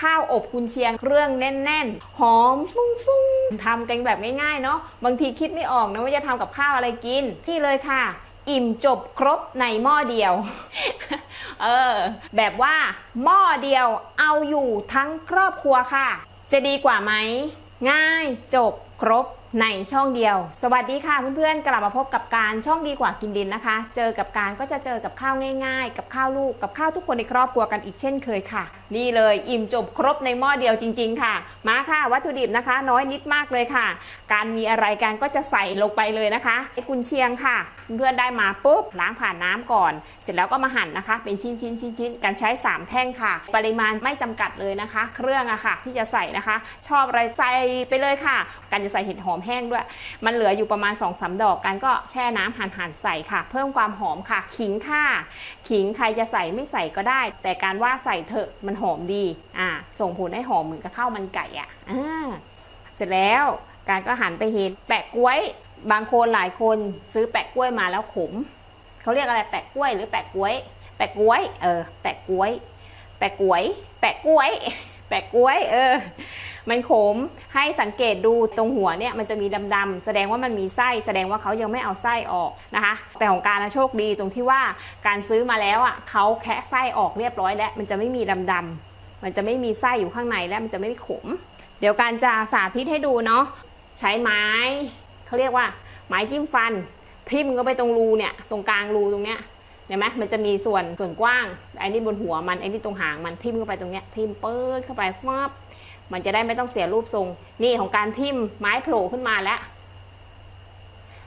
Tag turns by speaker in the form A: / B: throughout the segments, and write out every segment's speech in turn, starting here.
A: ข้าวอบกุนเชียงเครื่องแน่น ๆ หอมฟุ้งๆทำกันแบบง่ายๆเนาะบางทีคิดไม่ออกนะว่าจะทำกับข้าวอะไรกินที่เลยค่ะ อิ่มจบครบในหม้อเดียว เออ แบบว่าหม้อเดียวเอาอยู่ทั้งครอบครัวค่ะ จะดีกว่าไหม ง่ายจบครบในช่องเดียว สวัสดีค่ะเพื่อนๆ กลับมาพบกับการช่องดีกว่ากินดินนะคะ เจอกับการก็จะเจอกับข้าวง่าย ๆ กับข้าวลูกกับข้าวทุกคนในครอบครัวกันอีกเช่นเคยค่ะ นี่เลยอิ่มจบครบในหม้อเดียวจริง ๆ ค่ะ มาค่ะ วัตถุดิบนะคะ น้อยนิดมากเลยค่ะ การมีอะไรกันก็จะใส่ลงไปเลยนะคะไอ้กุนเชียงค่ะ เพื่อนได้มาปุ๊บล้างผ่านน้ำก่อน เสร็จแล้วก็มาหั่นนะคะ เป็นชิ้นชิ้นชิ้นๆการใช้ 3 แท่งค่ะ ปริมาณไม่จำกัดเลยนะคะ เครื่องอะค่ะ ที่จะใส่นะคะ ชอบอะไรใส่ไปเลยค่ะ การจะใส่เห็ดหอมแห้งด้วย มันเหลืออยู่ประมาณ2อสดอกกันก็แช่น้ำหั่นหั่นๆใส่ค่ะ เพิ่มความหอมค่ะ ขิงค่ะ ขิงใครจะใส่ไม่ใส่ก็ได้ แต่การว่าใส่เถอะมันหอมดีอ่าส่งผลให้หอมเหมือนกับข้าวมันไก่อะอ่าเสร็จแล้วการก็หันไปเห็นแปะกล้วย บางคนหลายคนซื้อแปะกล้วยมาแล้วขมเขาเรียกอะไรแปะกล้วยหรือแปะกล้วย แปะกล้วยเออแปะกล้วย แปะกล้วย แปะกล้วย แปะกล้วย เออ มันขมให้สังเกตดูตรงหัวเนี่ยมันจะมีดำๆแสดงว่ามันมีไส้ แสดงว่าเขายังไม่เอาไส้ออกนะคะ แต่ของการนะโชคดีตรงที่ว่าการซื้อมาแล้วอะเขาแคะไส้ออกเรียบร้อยแล้วมันจะไม่มีดำๆมันจะไม่มีไส้อยู่ข้างในและมันจะไม่ขม เดี๋ยวการจะสาธิตให้ดูเนาะใช้ไม้เขาเรียกว่า ไม้จิ้มฟัน ทิ่มเข้าไปตรงรูเนี่ยตรงกลางรูตรงเนี้ยเห็นไหมมันจะมีส่วนส่วนกว้างไอ้นี่บนหัวมันไอ้นี่ตรงหางมันทิ่มเข้าไปตรงเนี้ยทิ่มเปิดเข้าไปฟับ มันจะได้ไม่ต้องเสียรูปทรง นี่ของการทิ่มไม้โผล่ขึ้นมาแล้ว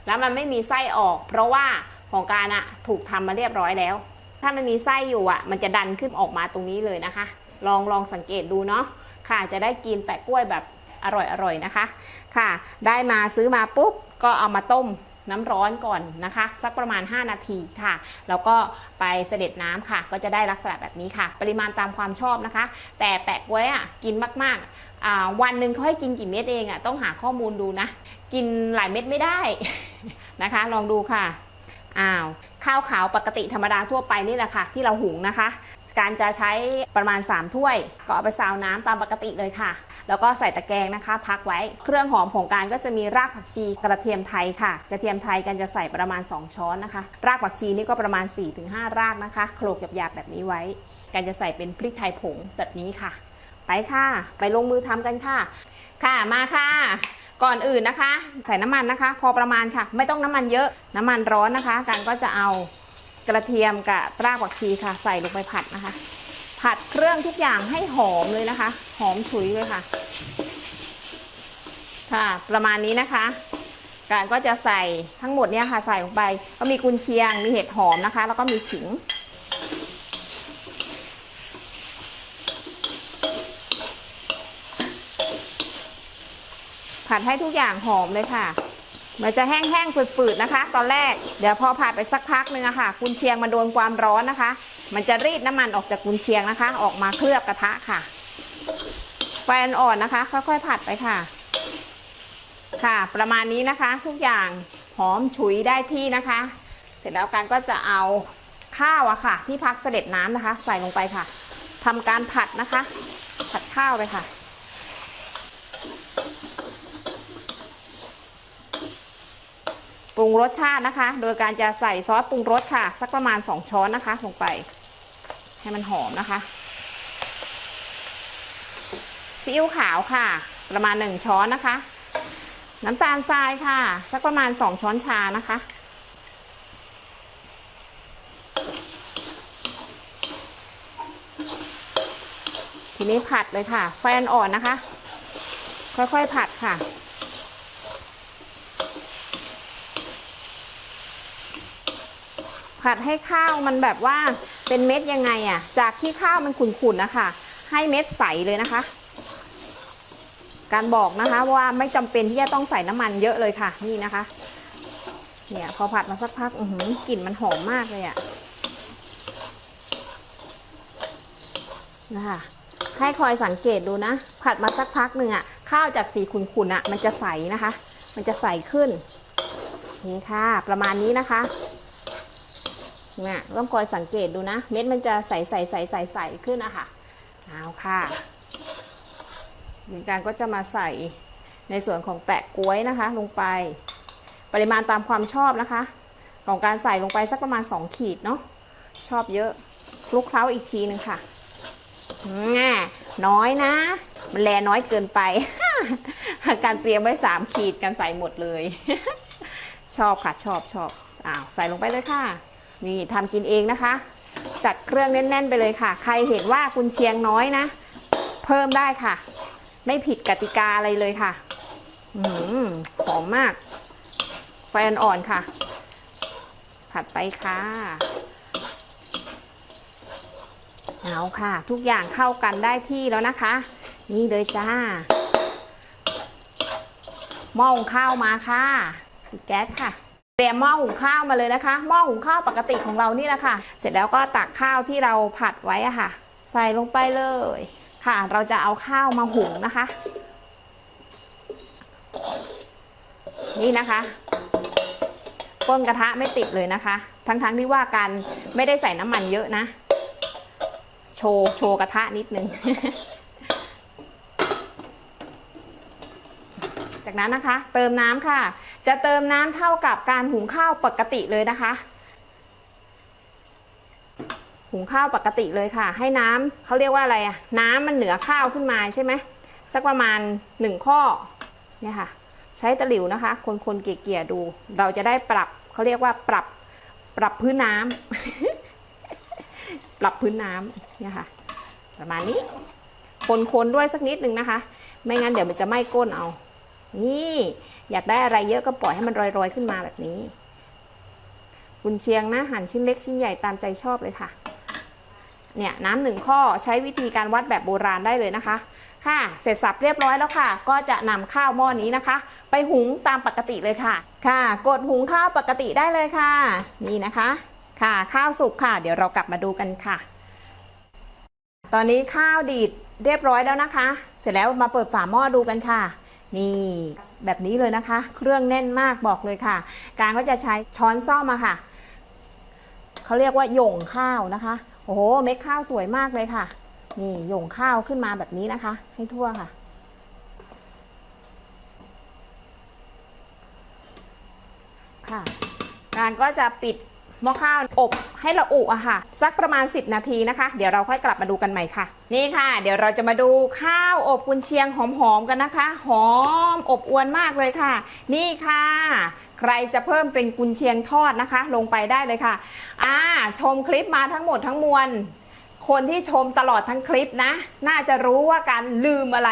A: แล้วมันไม่มีไส้ออก เพราะว่าของการอะถูกทำมาเรียบร้อยแล้ว ถ้ามันมีไส้อยู่อะมันจะดันขึ้นออกมาตรงนี้เลยนะคะ ลองลองสังเกตดูเนาะค่ะจะได้กินแปะกล้วยแบบอร่อยๆนะคะ ค่ะ ได้มาซื้อมาปุ๊บก็เอามาต้ม น้ำร้อนก่อนนะคะ สักประมาณ 5 นาทีค่ะ แล้วก็ไปเสด็จน้ำค่ะ ก็จะได้ลักษณะแบบนี้ค่ะ ปริมาณตามความชอบนะคะ แต่แปะก๊วยอะกินมากๆ วันหนึ่งเขาให้กินกี่เม็ดเองอะต้องหาข้อมูลดูนะ กินหลายเม็ดไม่ได้นะคะ ลองดูค่ะอ้าวข้าวขาวปกติธรรมดาทั่วไปนี่แหละค่ะ ที่เราหุงนะคะ การจะใช้ประมาณ 3 ถ้วย ก็เอาไปซาวน้ำตามปกติเลยค่ะ แล้วก็ใส่ตะแกรงนะคะ พักไว้ เครื่องหอมของการก็จะมีรากผักชีกระเทียมไทยค่ะ กระเทียมไทยกันจะใส่ประมาณ 2 ช้อนนะคะ รากผักชีนี่ก็ประมาณ 4-5 รากนะคะโขลกหยาบๆแบบนี้ไว้การจะใส่เป็นพริกไทยผงแบบนี้ค่ะ ไปค่ะ ไปลงมือทำกันค่ะ ค่ะมาค่ะก่อนอื่นนะคะ ใส่น้ำมันนะคะ พอประมาณค่ะ ไม่ต้องน้ำมันเยอะน้ำมันร้อนนะคะ การก็จะเอากระเทียมกับรากผักชีค่ะ ใส่ลงไปผัดนะคะ ผัดเครื่องทุกอย่างให้หอมเลยนะคะ หอมฉุยเลยค่ะ ค่ะ ประมาณนี้นะคะ การก็จะใส่ทั้งหมดเนี่ยค่ะ ใส่ลงไป ก็มีกุนเชียง มีเห็ดหอมนะคะ แล้วก็มีขิง ผัดให้ทุกอย่างหอมเลยค่ะ มันจะแห้งๆฝืดๆนะคะ ตอนแรกเดี๋ยวพอผัดไปสักพักนึงอะค่ะกุนเชียงมาโดนความร้อนนะคะ มันจะรีดน้ำมันออกจากกุนเชียงนะคะ ออกมาเคลือบกระทะค่ะไฟอ่อนๆนะคะ ค่อยๆผัดไปค่ะ ค่ะ ประมาณนี้นะคะ ทุกอย่างหอมฉุยได้ที่นะคะ เสร็จแล้วกันก็จะเอาข้าวอะค่ะ ที่พักเสด็จน้ำนะคะ ใส่ลงไปค่ะทำการผัดนะคะ ผัดข้าวเลยค่ะ รุงรสชาตินะคะ โดยการจะใส่ซอสปรุงรสค่ะ สักประมาณ 2 ช้อนนะคะ ลงไป ให้มันหอมนะคะซีอิ๊วขาวค่ะ ประมาณ 1 ช้อนนะคะ น้ำตาลทรายค่ะ สักประมาณ 2 ช้อนชานะคะทีนี้ผัดเลยค่ะ ไฟอ่อนๆนะคะ ค่อยๆผัดค่ะ ผัดให้ข้าวมันแบบว่าเป็นเม็ดยังไงอะจากที่ข้าวมันขุ่นๆนะคะ ให้เม็ดใสเลยนะคะ การบอกนะคะว่าไม่จำเป็นที่จะต้องใส่น้ำมันเยอะเลยค่ะ นี่นะคะ เนี่ยพอผัดมาสักพักอือกลิ่นมันหอมมากเลยอะนะคะให้คอยสังเกตดูนะ ผัดมาสักพักหนึ่งอะข้าวจากสีขุ่นๆอะมันจะใสนะคะ มันจะใสขึ้นนี่ค่ะ ประมาณนี้นะคะ เนี่ยต้องคอยสังเกตดูนะ เม็ดมันจะใสใสใสใสใสขึ้นอะค่ะเอาค่ะมีการก็จะมาใส่ในส่วนของแปะกล้วยนะคะ ลงไปปริมาณตามความชอบนะคะ ของการใส่ลงไปสักประมาณ 2 ขีดเนาะชอบเยอะคลุกเคล้าอีกทีหนึ่งค่ะอืมน้อยนะ มันแลน้อยเกินไป การเตรียมไว้ 3 ขีดการใส่หมดเลย ชอบค่ะชอบชอบอ้าวใส่ลงไปเลยค่ะ นี่ทำกินเองนะคะ จัดเครื่องแน่น ๆ ไปเลยค่ะ ใครเห็นว่ากุนเชียงน้อยนะ เพิ่มได้ค่ะ ไม่ผิดกติกาอะไรเลยค่ะหอมมาก ไฟอ่อนๆค่ะ ผัดไปค่ะเอาค่ะ ทุกอย่างเข้ากันได้ที่แล้วนะคะ นี่เลยจ้าหม้อหุงข้าวมาค่ะปิดแก๊สค่ะ เตรียมหม้อหุงข้าวมาเลยนะคะ หม้อหุงข้าวปกติของเรานี่แหละค่ะ เสร็จแล้วก็ตักข้าวที่เราผัดไว้อะค่ะ ใส่ลงไปเลยค่ะ เราจะเอาข้าวมาหุงนะคะ นี่นะคะก้นกระทะไม่ติดเลยนะคะ ทั้งๆทที่ว่ากันไม่ได้ใส่น้ำมันเยอะนะ โชว์โชว์กระทะนิดนึง จากนั้นนะคะ เติมน้ำค่ะ จะเติมน้ำเท่ากับการหุงข้าวปกติเลยนะคะ หุงข้าวปกติเลยค่ะ ให้น้ำเขาเรียกว่าอะไรอะน้ำมันเหนือข้าวขึ้นมาใช่ไหมสักประมาณหนึ่งข้อเนี่ยค่ะ ใช้ตะหลิวนะคะ คนๆเกี่ยๆดู เราจะได้ปรับเขาเรียกว่าปรับปรับพื้นน้ำปรับพื้นน้ำเนี่ยค่ะ ประมาณนี้คนๆด้วยสักนิดนึงนะคะ ไม่งั้นเดี๋ยวมันจะไหม้ก้นเอา นี่ อยากได้อะไรเยอะก็ปล่อยให้มันรอยๆขึ้นมาแบบนี้กุนเชียงนะหั่นชิ้นเล็กชิ้นใหญ่ตามใจชอบเลยค่ะ เนี่ยน้ำหนึ่งข้อใช้วิธีการวัดแบบโบราณได้เลยนะคะ ค่ะ เสร็จสับเรียบร้อยแล้วค่ะ ก็จะนำข้าวหม้อนี้นะคะ ไปหุงตามปกติเลยค่ะ ค่ะ กดหุงข้าวปกติได้เลยค่ะ นี่นะคะ ค่ะข้าวสุกค่ะ เดี๋ยวเรากลับมาดูกันค่ะ ตอนนี้ข้าวดีดเรียบร้อยแล้วนะคะ เสร็จแล้วมาเปิดฝาหม้อดูกันค่ะ นี่แบบนี้เลยนะคะ เครื่องแน่นมากบอกเลยค่ะ การก็จะใช้ช้อนซ่อมอะค่ะเขาเรียกว่าหย่งข้าวนะคะ โอ้โหเม็ดข้าวสวยมากเลยค่ะ นี่หย่งข้าวขึ้นมาแบบนี้นะคะ ให้ทั่วค่ะ ค่ะ การก็จะปิด หม้อข้าวอบให้ละอุอะค่ะ สักประมาณ 10 นาทีนะคะ เดี๋ยวเราค่อยกลับมาดูกันใหม่ค่ะ นี่ค่ะ เดี๋ยวเราจะมาดูข้าวอบกุนเชียงหอมๆกันนะคะ หอมอบอวนมากเลยค่ะ นี่ค่ะ ใครจะเพิ่มเป็นกุนเชียงทอดนะคะ ลงไปได้เลยค่ะ อ่า ชมคลิปมาทั้งหมดทั้งมวลคนที่ชมตลอดทั้งคลิปนะ น่าจะรู้ว่าการลืมอะไร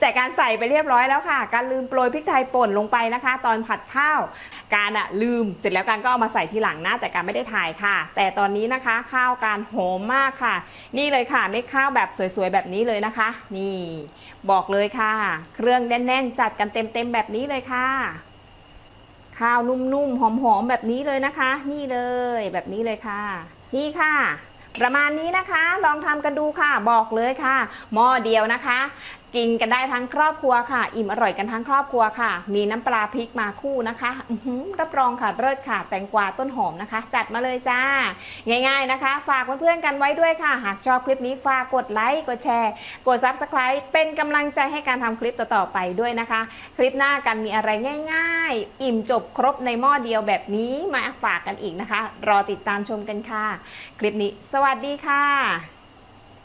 A: แต่การใส่ไปเรียบร้อยแล้วค่ะ การลืมโปรยพริกไทยป่นลงไปนะคะ ตอนผัดข้าว การอะลืมเสร็จแล้วการก็เอามาใส่ทีหลังนะ แต่การไม่ได้ถ่ายค่ะ แต่ตอนนี้นะคะ ข้าวการหอมมากค่ะ นี่เลยค่ะเม็ดข้าวแบบสวยๆแบบนี้เลยนะคะ นี่ บอกเลยค่ะ เครื่องแน่นๆ จัดกันเต็มๆแบบนี้เลยค่ะ ข้าวนุ่มๆหอมๆแบบนี้เลยนะคะ นี่เลยแบบนี้เลยค่ะ นี่ค่ะประมาณนี้นะคะ ลองทำกันดูค่ะ บอกเลยค่ะ หม้อเดียวนะคะ กินกันได้ทั้งครอบครัวค่ะ อิ่มอร่อยกันทั้งครอบครัวค่ะ มีน้ำปลาพริกมาคู่นะคะหือรับรองค่ะเลิศค่ะ แตงกวาต้นหอมนะคะ จัดมาเลยจ้า ง่าย ๆนะคะ ฝากเพื่อนๆกันไว้ด้วยค่ะ หากชอบคลิปนี้ฝากกดไลค์กดแชร์ กด Subscribe เป็นกำลังใจให้การทำคลิปต่อๆไปด้วยนะคะ คลิปหน้ากันมีอะไรง่าย ๆ อิ่มจบครบในหม้อเดียวแบบนี้มาฝากกันอีกนะคะ รอติดตามชมกันค่ะ คลิปนี้ สวัสดีค่ะ